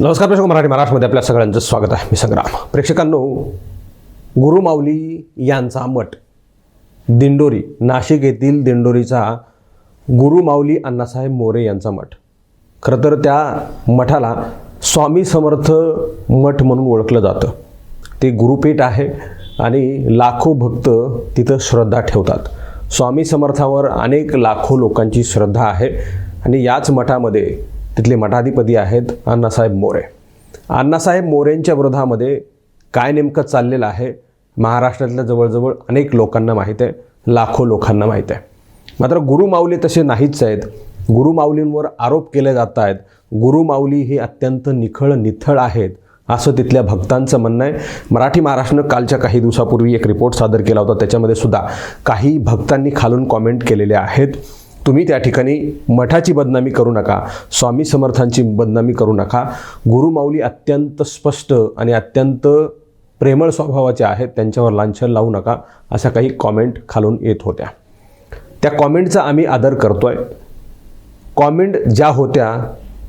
नमस्कार प्रेक्षक मराठी महाराष्ट्रमध्ये आपल्या सगळ्यांचं स्वागत आहे. मी संग्राम. प्रेक्षकांनो गुरुमाऊली यांचा मठ दिंडोरी नाशिक येथील दिंडोरीचा गुरुमाऊली अण्णासाहेब मोरे यांचा मठ. खरं तर त्या मठाला स्वामी समर्थ मठ म्हणून ओळखलं जातं. ते गुरुपीठ आहे आणि लाखो भक्त तिथं श्रद्धा ठेवतात. स्वामी समर्थावर अनेक लाखो लोकांची श्रद्धा आहे आणि याच मठामध्ये तिथले मठाधिपती आहेत अण्णासाहेब मोरे. अण्णासाहेब मोरेंच्या विरोधामध्ये काय नेमकं चाललेलं आहे महाराष्ट्रातल्या जवळजवळ अनेक लोकांना माहीत आहे लाखो लोकांना माहीत आहे. मात्र गुरुमाऊली तसे नाहीच आहेत. गुरुमाऊलींवर आरोप केले जात आहेत. गुरुमाऊली ही अत्यंत निखळ निथळ आहेत असं तिथल्या भक्तांचं म्हणणं आहे. मराठी महाराष्ट्रनं कालच्या काही दिवसापूर्वी एक रिपोर्ट सादर केला होता. त्याच्यामध्ये सुद्धा काही भक्तांनी खालून कॉमेंट केलेले आहेत. तुम्ही त्या ठिकाणी मठाची बदनामी करू नका स्वामी समर्थांची बदनामी करू नका. गुरुमाऊली अत्यंत स्पष्ट आणि अत्यंत प्रेमळ स्वभावाचे आहेत त्यांच्यावर लांछन लावू नका अशा काही कॉमेंट खालून येत होत्या. त्या कॉमेंटचा आम्ही आदर करतोय. कॉमेंट ज्या होत्या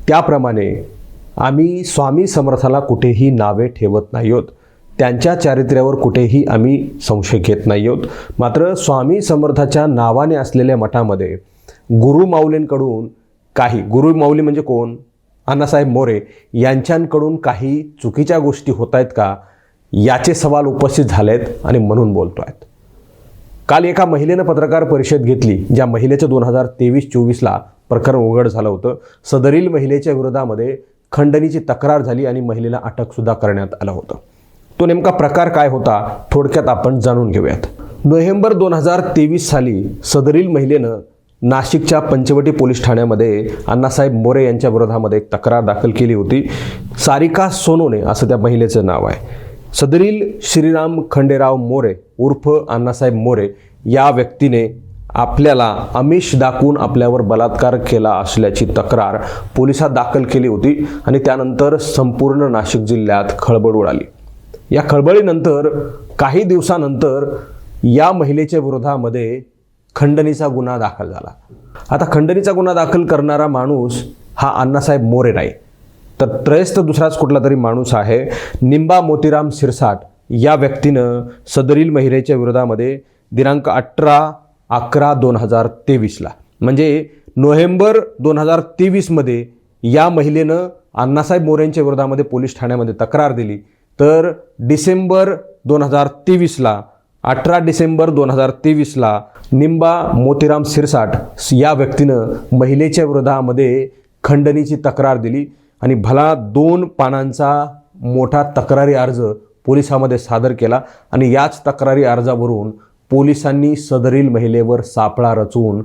त्याप्रमाणे आम्ही स्वामी समर्थाला कुठेही नावे ठेवत नाही आहोत त्यांच्या चारित्र्यावर कुठेही आम्ही संशय घेत नाही आहोत मात्र स्वामी समर्थाच्या नावाने असलेल्या मठामध्ये गुरु माऊलींकडून काही गुरुमाऊली म्हणजे कोण? अण्णासाहेब मोरे यांच्यांकडून काही चुकीच्या गोष्टी होत आहेत का? याचे सवाल उपस्थित झालेत आणि म्हणून बोलतो आहेत काल एका महिलेनं पत्रकार परिषद घेतली ज्या महिलेचं दोन हजार तेवीस चोवीसला प्रकरण उघड झालं होतं. सदरील महिलेच्या विरोधामध्ये खंडणीची तक्रार झाली आणि महिलेला अटकसुद्धा करण्यात आलं होतं. तो नेमका प्रकार काय होता थोडक्यात आपण जाणून घेऊयात. नोव्हेंबर दोन हजार तेवीस साली सदरील महिलेनं नाशिकच्या पंचवटी पोलीस ठाण्यामध्ये अण्णासाहेब मोरे यांच्या विरोधामध्ये एक तक्रार दाखल केली होती. सारिका सोनोने असं त्या महिलेचं नाव आहे. सदरील श्रीराम खंडेराव मोरे उर्फ अण्णासाहेब मोरे या व्यक्तीने आपल्याला आमिष दाखवून आपल्यावर बलात्कार केला असल्याची तक्रार पोलिसात दाखल केली होती आणि त्यानंतर संपूर्ण नाशिक जिल्ह्यात खळबळ उडाली. या खळबळीनंतर काही दिवसानंतर या महिलेच्या विरोधामध्ये खंडणीचा गुन्हा दाखल झाला. आता खंडणीचा गुन्हा दाखल करणारा माणूस हा अण्णासाहेब मोरे नाही. तर त्रयस्थ दुसराच कुठला तरी माणूस आहे निंबा मोतीराम सिरसाट या व्यक्तीनं सदरील महिलेच्या विरोधामध्ये दिनांक अठरा अकरा दोन हजार तेवीसला म्हणजे नोव्हेंबर दोन हजार तेवीसमध्ये या महिलेनं अण्णासाहेब मोरेंच्या विरोधामध्ये पोलीस ठाण्यामध्ये तक्रार दिली. तर डिसेंबर दोन हजार तेवीसला अठरा डिसेंबर दोन हजार तेवीसला निंबा मोतीराम सिरसाट या व्यक्तीनं महिलेच्या विरोधामध्ये खंडणीची तक्रार दिली आणि भला दोन पानांचा मोठा तक्रारी अर्ज पोलिसामध्ये सादर केला आणि याच तक्रारी अर्जावरून पोलिसांनी सदरील महिलेवर सापळा रचून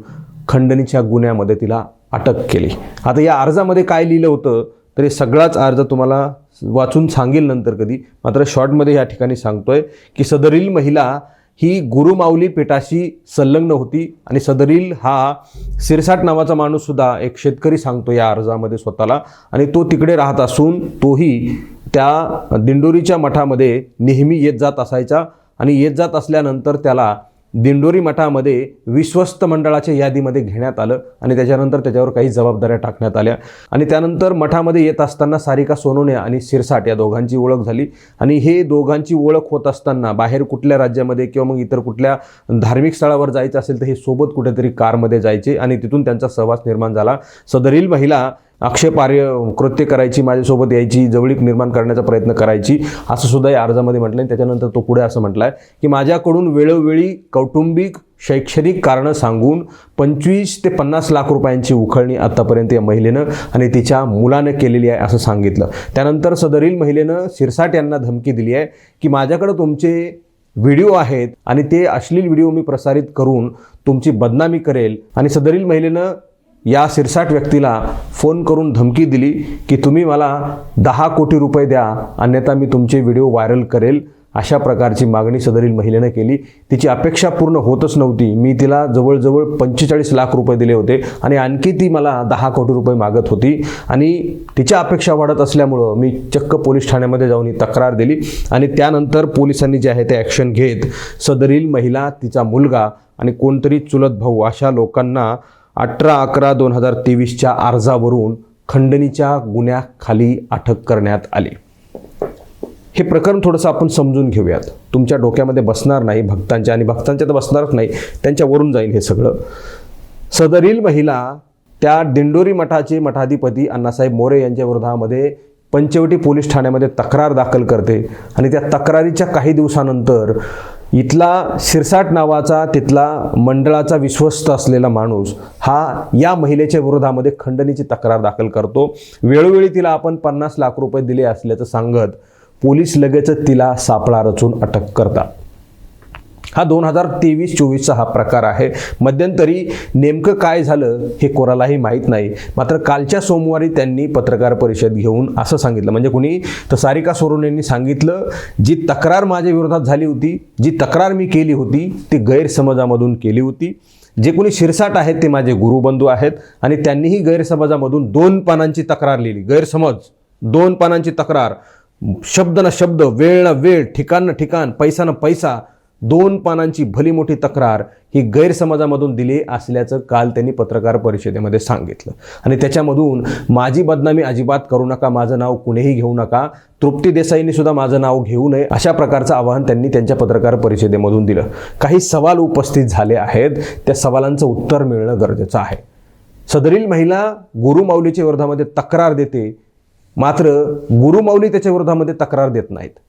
खंडणीच्या गुन्ह्यामध्ये तिला अटक केली. आता या अर्जामध्ये काय लिहिलं होतं? तर हे सगळाच अर्ज तुम्हाला वाचून सांगेल नंतर कधी. मात्र शॉर्टमध्ये या ठिकाणी सांगतोय की सदरील महिला ही गुरुमाऊली पेठाशी संलग्न होती आणि सदरील हा सिरसाट नावाचा माणूससुद्धा एक शेतकरी सांगतो या अर्जामध्ये स्वतःला. आणि तो तिकडे राहत असून तोही त्या दिंडोरीच्या मठामध्ये नेहमी येत जात असायचा आणि येत जात असल्यानंतर त्याला दिंडोरी मठामध्ये विश्वस्त मंडळाच्या यादीमध्ये घेण्यात आलं आणि त्याच्यानंतर त्याच्यावर काही जबाबदाऱ्या टाकण्यात आल्या. आणि त्यानंतर मठामध्ये येत असताना सारिका सोनोने आणि सिरसाट या दोघांची ओळख झाली. आणि हे दोघांची ओळख होत असताना बाहेर कुठल्या राज्यामध्ये किंवा मग इतर कुठल्या धार्मिक स्थळावर जायचं असेल तर हे सोबत कुठेतरी कारमध्ये जायचे आणि तिथून त्यांचा सहवास निर्माण झाला. सदरील महिला आक्षेपार्य कृत्य करायची माझ्यासोबत यायची जवळीक निर्माण करण्याचा प्रयत्न करायची असं सुद्धा या अर्जामध्ये म्हटलं आहे त्याच्यानंतर तो पुढे असं म्हटलं आहे की माझ्याकडून वेळोवेळी कौटुंबिक शैक्षणिक कारणं सांगून पंचवीस ते पन्नास लाख रुपयांची उखळणी आत्तापर्यंत या महिलेनं आणि तिच्या मुलानं केलेली आहे असं सांगितलं. त्यानंतर सदरील महिलेनं शिरसाट यांना धमकी दिली आहे की माझ्याकडं तुमचे व्हिडिओ आहेत आणि ते अश्लील व्हिडिओ मी प्रसारित करून तुमची बदनामी करेल. आणि सदरील महिलेनं या सिरसाट व्यक्तीला फोन करून धमकी दिली की तुम्ही मला दहा कोटी रुपये द्या अन्यथा मी तुमचे व्हिडिओ व्हायरल करेल अशा प्रकारची मागणी सदरील महिलेनं केली. तिची अपेक्षा पूर्ण होतच नव्हती. मी तिला जवळजवळ पंचेचाळीस लाख रुपये दिले होते आणि आणखी ती मला दहा कोटी रुपये मागत होती. आणि तिच्या अपेक्षा वाढत असल्यामुळं मी चक्क पोलीस ठाण्यामध्ये जाऊन ही तक्रार दिली आणि त्यानंतर पोलिसांनी जे आहे ते ॲक्शन घेत. सदरील महिला तिचा मुलगा आणि कोणतरी चुलत भाऊ अशा लोकांना अठरा अकरा दोन हजार तेवीसच्या अर्जावरून खंडणीच्या गुन्ह्याखाली अटक करण्यात आली. हे प्रकरण थोडंसं आपण समजून घेऊयात. तुमच्या डोक्यामध्ये बसणार नाही भक्तांच्या आणि भक्तांच्या तर बसणारच नाही त्यांच्यावरून जाईल हे सगळं. सदरील महिला त्या दिंडोरी मठाचे मठाधिपती अण्णासाहेब मोरे यांच्या विरोधामध्ये पंचवटी पोलीस ठाण्यामध्ये तक्रार दाखल करते आणि त्या तक्रारीच्या काही दिवसानंतर इथला शिरसाट नावाचा तिथला मंडळाचा विश्वस्त असलेला माणूस हा या महिलेच्या विरोधामध्ये खंडणीची तक्रार दाखल करतो. वेळोवेळी तिला आपण पन्नास लाख रुपये दिले असल्याचं सांगत पोलीस लगेचच तिला सापळा रचून अटक करतात. हा दोन हजार तेवीस चोवीसचा हा प्रकार आहे. मध्यंतरी नेमकं काय झालं हे कोणालाही माहीत नाही. मात्र कालच्या सोमवारी त्यांनी पत्रकार परिषद घेऊन असं सांगितलं. म्हणजे कुणी तर सारिका सोरून यांनी सांगितलं जी तक्रार माझ्या विरोधात झाली होती जी तक्रार मी केली होती ती गैरसमजामधून केली होती. जे कोणी शिरसाट आहेत ते माझे गुरुबंधू आहेत आणि त्यांनीही गैरसमजामधून दोन पानांची तक्रार लिहिली. गैरसमज दोन पानांची तक्रार. शब्द ना शब्द वेळ ना वेळ ठिकाण ना ठिकाण पैसा ना पैसा दोन पानांची भली मोठी तक्रार ही गैरसमाजामधून दिली असल्याचं काल त्यांनी पत्रकार परिषदेमध्ये सांगितलं. आणि त्याच्यामधून माझी बदनामी अजिबात करू नका माझं नाव कुणीही घेऊ नका तृप्ती देसाईंनी सुद्धा माझं नाव घेऊ नये अशा प्रकारचं आवाहन त्यांनी त्यांच्या पत्रकार परिषदेमधून दिलं. काही सवाल उपस्थित झाले आहेत त्या सवालांचं उत्तर मिळणं गरजेचं आहे. सदरील महिला गुरुमाऊलीच्या विरोधामध्ये तक्रार देते मात्र गुरुमाऊली त्याच्या विरोधामध्ये तक्रार देत नाहीत.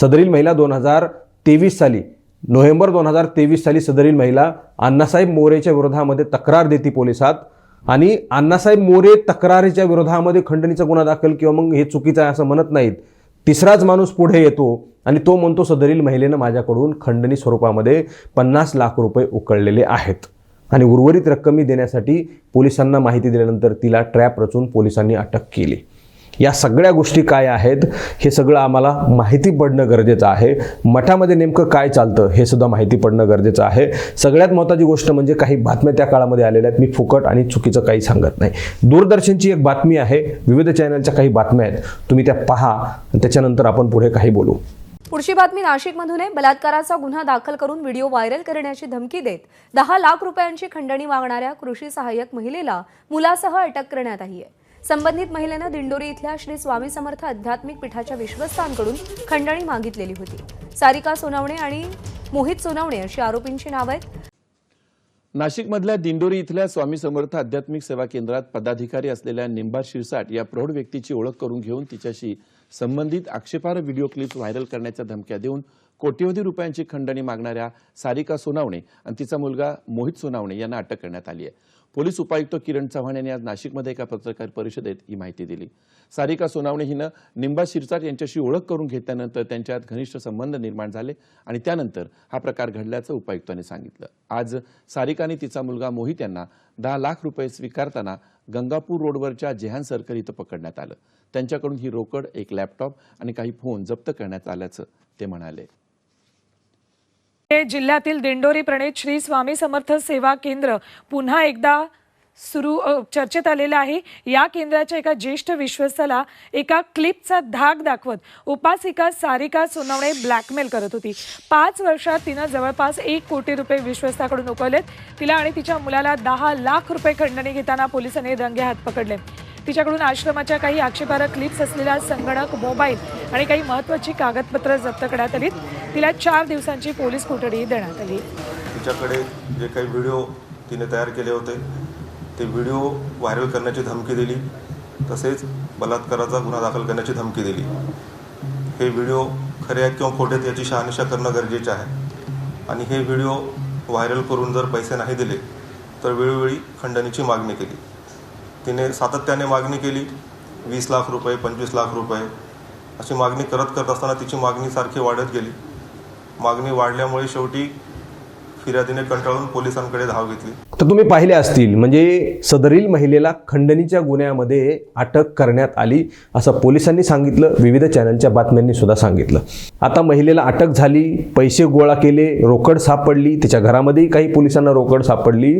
सदरील महिला दोन हजार तेवीस साली नोव्हेंबर दोन हजार तेवीस साली सदरील महिला अण्णासाहेब मोरेच्या विरोधामध्ये तक्रार देते पोलिसात आणि अण्णासाहेब मोरे तक्रारीच्या विरोधामध्ये खंडणीचा गुन्हा दाखल किंवा मग हे चुकीचं आहे असं म्हणत नाहीत. तिसराच माणूस पुढे येतो आणि तो म्हणतो सदरील महिलेनं माझ्याकडून खंडणी स्वरूपामध्ये पन्नास लाख रुपये उकळलेले आहेत. आणि उर्वरित रक्कमी देण्यासाठी पोलिसांना माहिती दिल्यानंतर तिला ट्रॅप रचून पोलिसांनी अटक केली. या सगळ्या गोष्टी काय आहेत हे सगळं आम्हाला माहिती पडणं गरजेचं आहे. मठामध्ये नेमकं काय चालतं हे सुद्धा माहिती पडणं गरजेचं आहे. सगळ्यात महत्त्वाची गोष्ट म्हणजे काही बातम्या त्या काळामध्ये आलेल्या आहेत. मी फुकट आणि चुकीचं काही सांगत नाही. दूरदर्शनची एक बातमी आहे. विविध चॅनलच्या काही बातम्या आहेत. तुम्ही त्या पहा. त्याच्यानंतर आपण पुढे काही बोलू. पुढची बातमी नाशिकमधून आहे. बलात्काराचा गुन्हा दाखल करून व्हिडिओ व्हायरल करण्याची धमकी देत दहा लाख रुपयांची खंडणी मागणाऱ्या कृषी सहाय्यक महिलेला मुलासह अटक करण्यात आली आहे. संबंधित महिलेनं दिंडोरी इथल्या श्री स्वामी समर्थ आध्यात्मिक पीठाच्या विश्वस्तांकडून खंडणी मागितलेली होती. सारिका सोनवणे आणि मोहित सोनवणे अशी आरोपींची नावं आहेत. नाशिकमधल्या दिंडोरी इथल्या स्वामी समर्थ आध्यात्मिक सेवा केंद्रात पदाधिकारी असलेल्या निंबा शिरसाट या प्रौढ व्यक्तीची ओळख करून घेऊन तिच्याशी संबंधित आक्षेपार्ह व्हिडिओ क्लिप्स व्हायरल करण्याच्या धमक्या देऊन कोट्यवधी रुपयांची खंडणी मागणाऱ्या सारिका सोनावणे आणि तिचा मुलगा मोहित सोनावणे यांना अटक करण्यात आली आहे. पोलीस उपायुक्त किरण चव्हाण यांनी आज नाशिकमध्ये एका पत्रकार परिषदेत ही माहिती दिली. सारिका सोनावणे हिनं निंबा शिरसाट यांच्याशी ओळख करून घेतल्यानंतर त्यांच्यात घनिष्ठ संबंध निर्माण झाले आणि त्यानंतर हा प्रकार घडल्याचं उपायुक्तांनी सांगितलं. आज सारिकाने तिचा मुलगा मोहित यांना दहा लाख रुपये स्वीकारताना गंगापूर रोडवरच्या जेहान सर्कल इथं पकडण्यात आलं. त्यांच्याकडून ही रोकड एक लॅपटॉप आणि काही फोन जप्त करण्यात आल्याचं ते म्हणाले. जिल्ह्यातील दिंडोरी प्रणित श्री स्वामी समर्थ सेवा केंद्र पुन्हा एकदा सुरू चर्चेत आलेलं आहे. या केंद्राच्या एका ज्येष्ठ विश्वस्ताला एका क्लिपचा धाक दाखवत उपासिका सारिका सोनवणे ब्लॅकमेल करत होती. पाच वर्षात तिनं जवळपास एक कोटी रुपये विश्वस्ताकडून उकळलेत. तिला आणि तिच्या मुलाला दहा लाख रुपये खंडणी घेताना पोलिसांनी रंगे हात पकडले. तिच्याकडून आश्रमाच्या काही आक्षेपार्ह क्लिप्स असलेला संगणक मोबाईल आणि काही महत्वाची कागदपत्र जप्त करण्यात आली तिला चार दिवसांची पोलीस कोठडी देण्यात आली. तिच्याकडे जे काही व्हिडिओ तिने तयार केले होते ते व्हिडिओ व्हायरल करण्याची धमकी दिली. तसेच बलात्काराचा गुन्हा दाखल करण्याची धमकी दिली. हे व्हिडिओ खरे आहेत किंवा खोटे आहेत याची शहानिशा करणं गरजेचे आहे. आणि हे व्हिडिओ व्हायरल करून जर पैसे नाही दिले तर वेळोवेळी खंडणीची मागणी केली. तिने सातत्याने मागणी केली वीस लाख रुपये पंचवीस लाख रुपये अशी मागणी करत करत असताना तिची मागणी सारखी वाढत गेली. मागणी वाढल्यामुळे शेवटी फिर्यादीने कंटाळून पोलिसांकडे धाव घेतली. तर तुम्ही पाहिले असतील म्हणजे सदरील महिलेला खंडणीच्या गुन्ह्यामध्ये अटक करण्यात आली असं पोलिसांनी सांगितलं विविध चॅनलच्या बातम्यांनी सुद्धा सांगितलं. आता महिलेला अटक झाली पैसे गोळा केले रोकड सापडली तिच्या घरामध्येही काही पोलिसांना रोकड सापडली.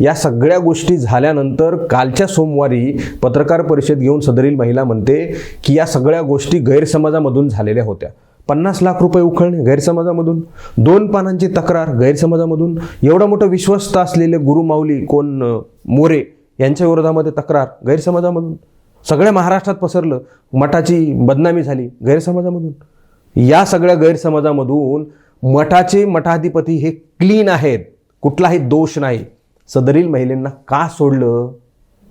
या सगळ्या गोष्टी झाल्यानंतर कालच्या सोमवारी पत्रकार परिषद घेऊन सदरील महिला म्हणते की या सगळ्या गोष्टी गैरसमाजामधून झालेल्या होत्या. पन्नास लाख रुपये उखळणे गैरसमाजामधून दोन पानांची तक्रार गैरसमाजामधून एवढं मोठं विश्वस्त असलेले गुरुमाऊली कोण मोरे यांच्या विरोधामध्ये तक्रार गैरसमजामधून. सगळ्या महाराष्ट्रात पसरलं मठाची बदनामी झाली गैरसमाजामधून. या सगळ्या गैरसमाजामधून मठाचे मठाधिपती हे क्लीन आहेत कुठलाही दोष नाही. सदरील महिलेंना का सोडलं?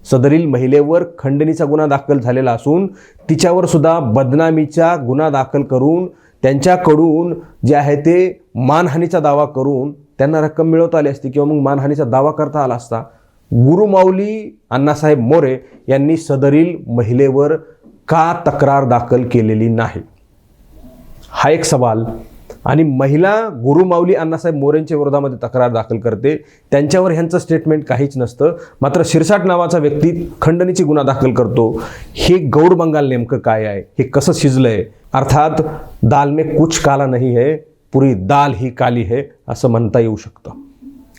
सदरील महिलेवर खंडणीचा गुन्हा दाखल झालेला असून तिच्यावर सुद्धा बदनामीचा गुन्हा दाखल करून त्यांच्याकडून जे आहे ते मानहानीचा दावा करून त्यांना रक्कम मिळवता आली असती किंवा मग मानहानीचा दावा करता आला असता गुरुमाऊली अण्णासाहेब मोरे यांनी सदरील महिलेवर का तक्रार दाखल केलेली नाही? हा एक सवाल. आणि महिला गुरुमाऊली अण्णासाहेब मोरेंच्या विरोधामध्ये तक्रार दाखल करते. त्यांच्यावर ह्यांचं स्टेटमेंट काहीच नसतं. मात्र शिरसाट नावाचा व्यक्ती खंडणीची गुन्हा दाखल करतो. हे गौड बंगाल नेमकं काय आहे? हे कसं शिजलं आहे अर्थात दाल में कुछ काला नाही आहे पुरी दाल ही काली है असं म्हणता येऊ शकतं.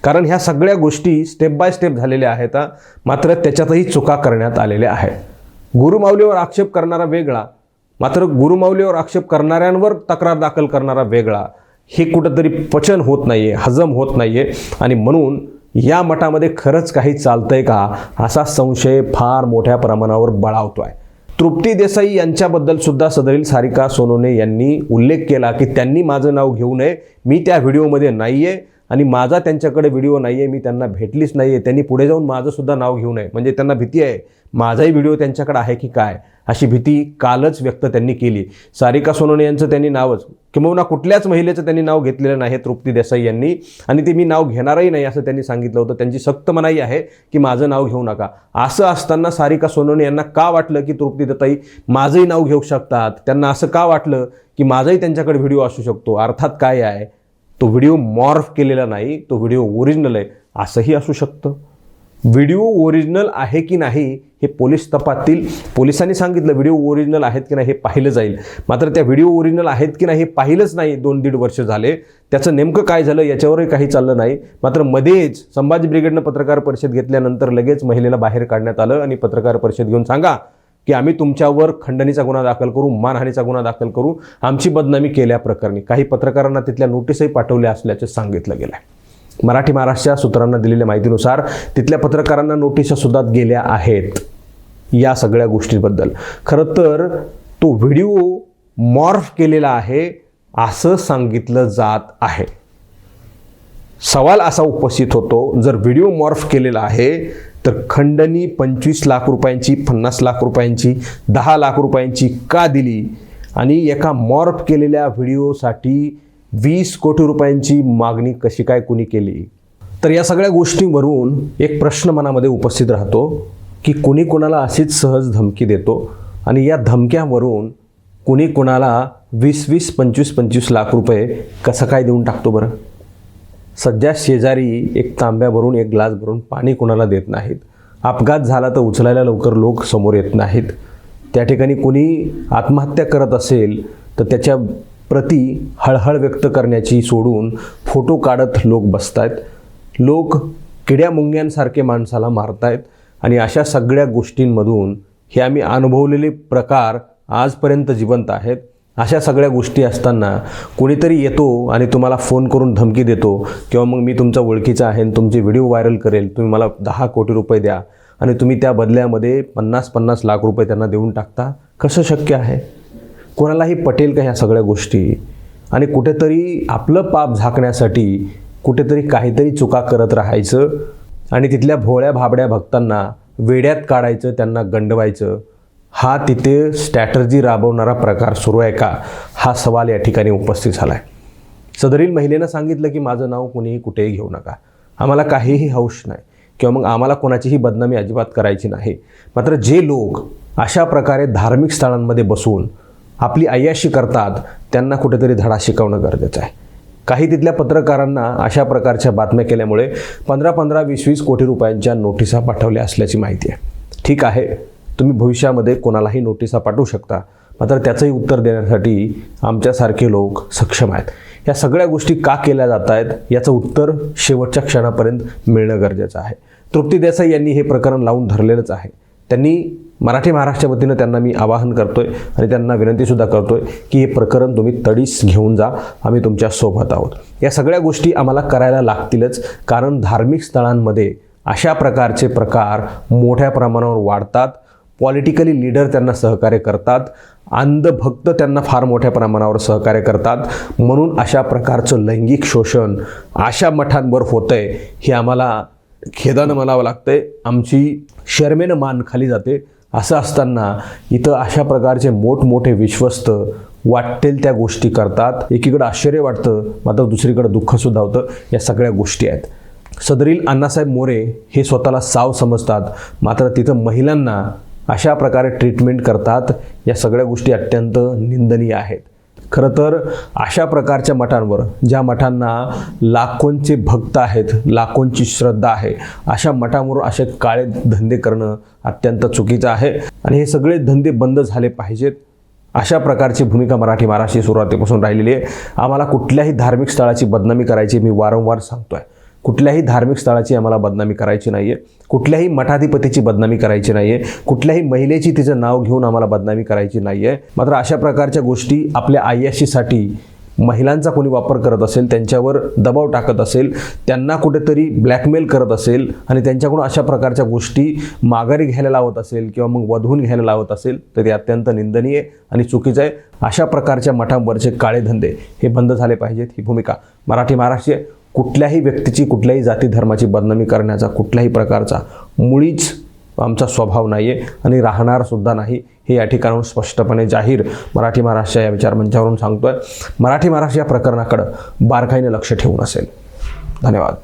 कारण ह्या सगळ्या गोष्टी स्टेप बाय स्टेप झालेल्या आहेत मात्र त्याच्यातही चुका करण्यात आलेल्या आहेत. गुरुमाऊलीवर आक्षेप करणारा वेगळा मात्र गुरुमाऊलीवर आक्षेप करणाऱ्यांवर तक्रार दाखल करणारा वेगळा हे कुठंतरी पचन होत नाही आहे हजम होत नाही आहे आणि म्हणून या मठामध्ये खरंच काही चालतंय का असा संशय फार मोठ्या प्रमाणावर बळावतो आहे तृप्ती देसाई यांच्याबद्दल सुद्धा सदरील सारिका सोनोने यांनी उल्लेख केला की त्यांनी माझं नाव घेऊ नये. मी त्या व्हिडिओमध्ये नाही आहे आणि माझा त्यांच्याकडे व्हिडिओ नाही आहे मी त्यांना भेटलीच नाही आहे त्यांनी पुढे जाऊन माझंसुद्धा नाव घेऊ नये. म्हणजे त्यांना भीती आहे माझाही व्हिडिओ त्यांच्याकडे आहे की काय? अशी भीती कालच व्यक्त त्यांनी केली. सारिका सोनोने यांचं त्यांनी नावच. किंबहुना कुठल्याच महिलेचं त्यांनी नाव घेतलेलं नाही तृप्ती देसाई यांनी. आणि ते मी नाव घेणारही नाही असं त्यांनी सांगितलं होतं. त्यांची सक्त मनाई आहे की माझं नाव घेऊ नका. असं असताना सारिका सोनोने यांना का वाटलं की तृप्ती देसाई माझंही नाव घेऊ शकतात? त्यांना असं का वाटलं की माझाही त्यांच्याकडे व्हिडिओ असू शकतो? अर्थात काय आहे? तो व्हिडिओ मॉर्फ केलेला नाही तो व्हिडिओ ओरिजिनल आहे असंही असू शकतं. व्हिडिओ ओरिजिनल आहे की नाही हे पोलीस तपासतील. पोलिसांनी सांगितलं व्हिडिओ ओरिजिनल आहेत की नाही हे पाहिलं जाईल. मात्र त्या व्हिडिओ ओरिजिनल आहेत की नाही हे पाहिलंच नाही दोन दीड वर्ष झाले. त्याचं नेमकं काय झालं याच्यावरही काही चाललं नाही. मात्र मध्येच संभाजी ब्रिगेडनं पत्रकार परिषद घेतल्यानंतर लगेच महिलेला बाहेर काढण्यात आलं. आणि पत्रकार परिषद घेऊन सांगा की आम्ही तुमच्यावर खंडणीचा गुन्हा दाखल करू मानहानीचा गुन्हा दाखल करू. आमची बदनामी केल्याप्रकरणी काही पत्रकारांना तिथल्या नोटीसही पाठवल्या असल्याचे सांगितलं गेलं आहे मराठी महाराष्ट्राच्या सूत्रांना दिलेल्या माहितीनुसार तिथल्या पत्रकारांना नोटिसा सुद्धा गेल्या आहेत या सगळ्या गोष्टींबद्दल. खरं तर तो व्हिडिओ मॉर्फ केलेला आहे असं सांगितलं जात आहे. सवाल असा उपस्थित होतो जर व्हिडिओ मॉर्फ केलेला आहे तर खंडणी पंचवीस लाख रुपयांची पन्नास लाख रुपयांची दहा लाख रुपयांची का दिली? आणि एका मॉर्फ केलेल्या व्हिडिओसाठी वीस कोटी रुपयांची मागणी कशी काय कुणी केली? तर या सगळ्या गोष्टींवरून एक प्रश्न मनामध्ये उपस्थित राहतो की कुणी कोणाला अशीच सहज धमकी देतो? आणि या धमक्यावरून कुणी कोणाला वीस वीस पंचवीस पंचवीस लाख रुपये कसं काय देऊन टाकतो बरं? सध्या शेजारी एक तांब्या भरून एक ग्लास भरून पाणी कोणाला देत नाहीत. अपघात झाला तर उचलायला लवकर लोक समोर येत नाहीत. त्या ठिकाणी कोणी आत्महत्या करत असेल तर त्याच्या प्रती हळहळ व्यक्त करण्याची सोडून फोटो काढत लोक बसत आहेत लोक किड्या मुंग्यांसारखे माणसाला मारतायत आणि अशा सगळ्या गोष्टींमधून हे आम्ही अनुभवलेले प्रकार आजपर्यंत जिवंत आहेत. अशा सगळ्या गोष्टी असताना कोणीतरी येतो आणि तुम्हाला फोन करून धमकी देतो किंवा मग मी तुमचा ओळखीचा आहे आणि तुमचे व्हिडिओ व्हायरल करेल तुम्ही मला दहा कोटी रुपये द्या आणि तुम्ही त्या बदल्यामध्ये पन्नास पन्नास लाख रुपये त्यांना देऊन टाकता कसं शक्य आहे? कोणालाही पटेल का ह्या सगळ्या गोष्टी? आणि कुठेतरी आपलं पाप झाकण्यासाठी कुठेतरी काहीतरी चुका करत राहायचं आणि तिथल्या भोळ्या भाबड्या भक्तांना वेड्यात काढायचं त्यांना गंडवायचं हा तिथे स्ट्रॅटर्जी राबवणारा प्रकार सुरू आहे का? हा सवाल या ठिकाणी उपस्थित झाला आहे सदरील महिलेनं सांगितलं की माझं नाव कुणीही कुठेही घेऊ नका. आम्हाला काहीही हौश नाही किंवा मग आम्हाला कोणाचीही बदनामी अजिबात करायची नाही. मात्र जे लोक अशा प्रकारे धार्मिक स्थळांमध्ये बसून आपली अय्याशी करतात त्यांना कुठेतरी धडा शिकवणं गरजेचं आहे. काही तिथल्या पत्रकारांना अशा प्रकारच्या बातम्या केल्यामुळे पंधरा पंधरा वीस वीस कोटी रुपयांच्या नोटिसा पाठवल्या असल्याची माहिती आहे. ठीक आहे. तुम्ही भविष्यामध्ये कोणालाही नोटिसा पाठवू शकता. मात्र त्याचंही उत्तर देण्यासाठी आमच्यासारखे लोक सक्षम आहेत. या सगळ्या गोष्टी का केल्या जात आहेत याचं उत्तर शेवटच्या क्षणापर्यंत मिळणं गरजेचं आहे. तृप्ती देसाई यांनी हे प्रकरण लावून धरलेलंच आहे. त्यांनी मराठी महाराष्ट्राच्या वतीनं त्यांना मी आवाहन करतोय आणि त्यांना विनंतीसुद्धा करतोय की हे प्रकरण तुम्ही तडीस घेऊन जा आम्ही तुमच्यासोबत आहोत. या सगळ्या गोष्टी आम्हाला करायला लागतीलच कारण धार्मिक स्थळांमध्ये अशा प्रकारचे प्रकार मोठ्या प्रमाणावर वाढतात पॉलिटिकली लीडर त्यांना सहकार्य करतात. अंधभक्त त्यांना फार मोठ्या प्रमाणावर सहकार्य करतात. म्हणून अशा प्रकारचं लैंगिक शोषण अशा मठांवर आहे हे आम्हाला खेदानं म्हणावं लागतंय. आमची शर्मेनं मान खाली जाते. असं असताना इथं अशा प्रकारचे मोठमोठे विश्वस्त वाटेल त्या गोष्टी करतात. एकीकडं आश्चर्य वाटतं मात्र दुसरीकडं दुःखसुद्धा होतं. या सगळ्या गोष्टी आहेत. सदरील अण्णासाहेब मोरे हे स्वतःला साव समजतात. मात्र तिथं महिलांना अशा प्रकारे ट्रीटमेंट करतात. या सगळ्या गोष्टी अत्यंत निंदनीय आहेत. खरं तर अशा प्रकारच्या मठांवर ज्या मठांना लाखोंचे भक्त आहेत लाखोंची श्रद्धा आहे अशा मठांवर असे काळे धंदे करणं अत्यंत चुकीचं आहे. आणि हे सगळे धंदे बंद झाले पाहिजेत. अशा प्रकारची भूमिका मराठी महाराष्ट्री सुरुवातीपासून राहिलेली आहे. आम्हाला कुठल्याही धार्मिक स्थळाची बदनामी करायची मी वारंवार सांगतो आहे कुठल्याही धार्मिक स्थळाची आम्हाला बदनामी करायची नाही आहे कुठल्याही मठाधिपतीची बदनामी करायची नाही आहे कुठल्याही महिलेची तिचं नाव घेऊन आम्हाला बदनामी करायची नाही आहे मात्र अशा प्रकारच्या गोष्टी आपल्या आय्याशीसाठी महिलांचा कोणी वापर करत असेल त्यांच्यावर दबाव टाकत असेल त्यांना कुठेतरी ब्लॅकमेल करत असेल आणि त्यांच्याकडून अशा प्रकारच्या गोष्टी माघारी घ्यायला लावत असेल किंवा मग वधवून घ्यायला लावत असेल तर ते अत्यंत निंदनीय आणि चुकीचं आहे. अशा प्रकारच्या मठांवरचे काळे धंदे हे बंद झाले पाहिजेत. ही भूमिका मराठी महाराष्ट्रीय कुठल्याही व्यक्तीची कुठल्याही जाती धर्माची बदनामी करण्याचा कुठल्याही प्रकारचा मुळीच आमचा स्वभाव नाही आहे आणि राहणारसुद्धा नाही हे या ठिकाणाहून स्पष्टपणे जाहीर मराठी महाराष्ट्र या विचारमंचावरून सांगतोय. मराठी महाराष्ट्र या प्रकरणाकडं बारकाईने लक्ष ठेवून असेल. धन्यवाद.